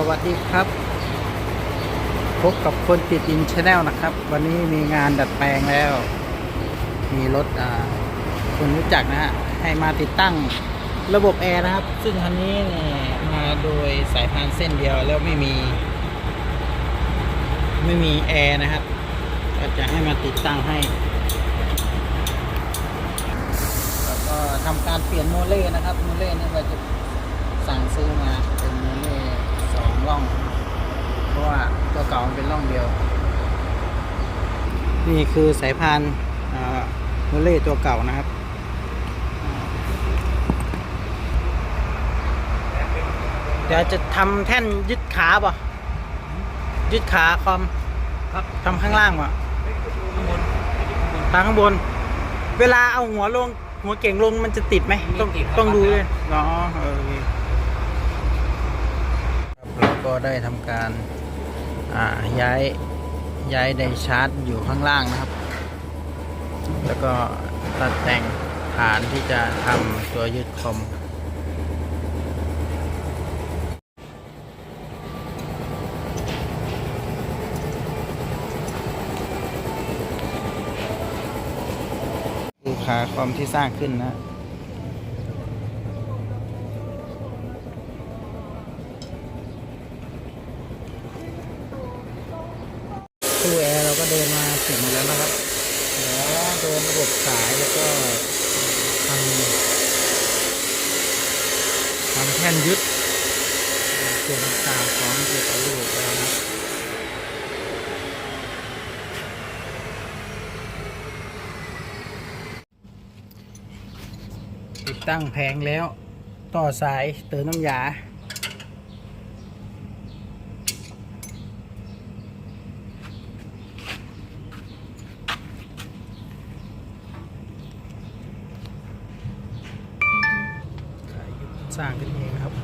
สวัสดีครับ พบกับคนติดอินชาแนลนะครับ วันนี้มีงานดัดแปลงแล้ว มีรถอ่าคนรู้จักนะฮะ ให้มาติดตั้งระบบแอร์นะครับ ซึ่งคันนี้เนี่ยมาโดยสายพานเส้นเดียวแล้วไม่มี ไม่มีแอร์นะครับก็จะให้มาติดตั้งให้ แล้วก็ทำการเปลี่ยนโมเล่นะครับ โมเล่นี่ก็จะสั่งซื้อมาเป็น ร่อง เพราะว่าตัวเก่ามันเป็นร่องเดียว นี่คือสายพานอ่าโมเล่ตัวเก่านะครับอ่าเดี๋ยวจะทำแท่นยึดขาป่ะยึดขาคอมครับทำข้างล่างป่ะข้างบนทางข้างบน เวลาเอาหัวลง หัวเก่งลงมันจะติดไหมต้องไม่ติดครับต้องดูเลยอ๋อเออโอเคครับเรา ก็ได้ทำการาย้ายย้ายไดชาร์จอยู่ข้างล่างนะครับ แล้วก็ตัดแต่งฐานที่จะทำตัวยึดคอมดูขาคอมที่สร้างขึ้นนะ ตู้แอร์เราก็เดินมาถึงแล้วนะครับแล้วเดินระบบสายแล้วก็ทำทำแท่นยึดส่วนต่างของเกี่ยวกับระบบแล้วนะติดตั้งแผงแล้ว ต่อสายเติมน้ำยา สร้างขึ้นเองครับ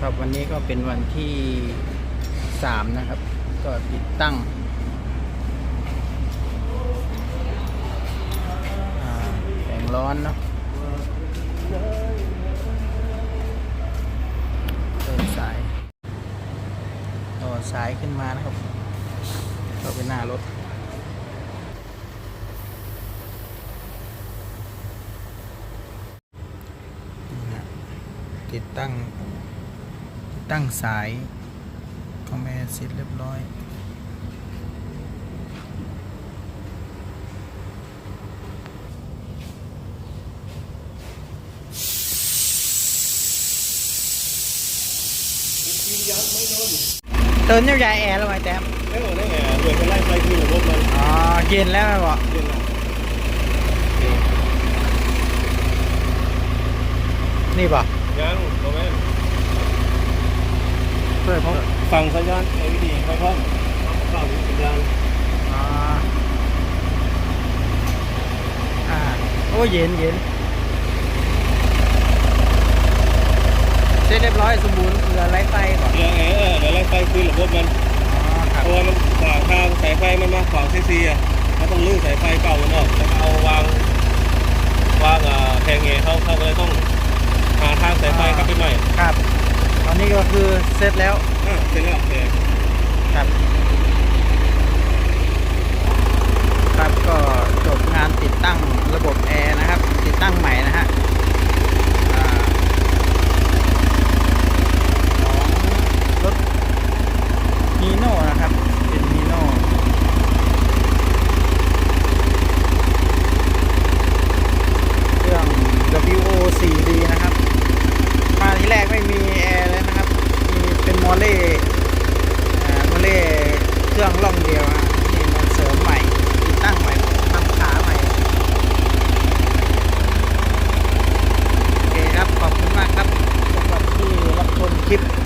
ครับวันนี้ก็เป็นวันที่สามนะครับ ก็ติดตั้งอ่าแสงร้อนเนาะเติมสายต่อสายขึ้นมานะครับเข้าไปหน้ารถ นี่นะ ติดตั้งติดตั้งสายคอมแมนเสร็จเรียบร้อยเติมน้ำยาแอร์แล้วไหมแต้มไม่บอกได้ไงเดือดกันไล่ไฟคือระบบมันอ๋อเย็นแล้วไหมบอกเย็นแล้วนี่บอก ยังโมเมนเปิดพบฟังสัญญาณ LED ไม่พร้อมฟังสัญญาณอ๋ออ่าโอ้เย็นเย็นเสร็จเรียบร้อยสมบูรณ์เหลือไรไฟก่อนเรื่องไงเออเดี๋ยวไล่ไฟคือระบบมันอ๋อครับเพราะว่ามันขวางทางสายไฟมันมาขวางซีซีอะมันต้องลื้อสายไฟเก่ามันออกแล้วเอาวางวางอ่าแพงเงเขาเขาก็เลยต้อง หาทางสายไฟเข้าไปใหม่ครับ ตอนนี้ก็คือเสร็จแล้วอ่าเสร็จแล้วโอเคครับ ครับก็จบงานติดตั้งระบบแอร์นะครับ ติดตั้งใหม่นะฮะอ่าของรถมีโน่นะครับ เป็นมีโน่เครื่อง WO 4D นะครับ มาที่แรกไม่มีแอร์เลยนะครับ มีเป็นมอเล่อ่าโมเล่เครื่องล่องเดียวฮะนี่มาเสริมใหม่ติดตั้งใหม่ทำขาใหม่ โอเคครับ ขอบคุณมากครับสำหรับที่รับชม คลิป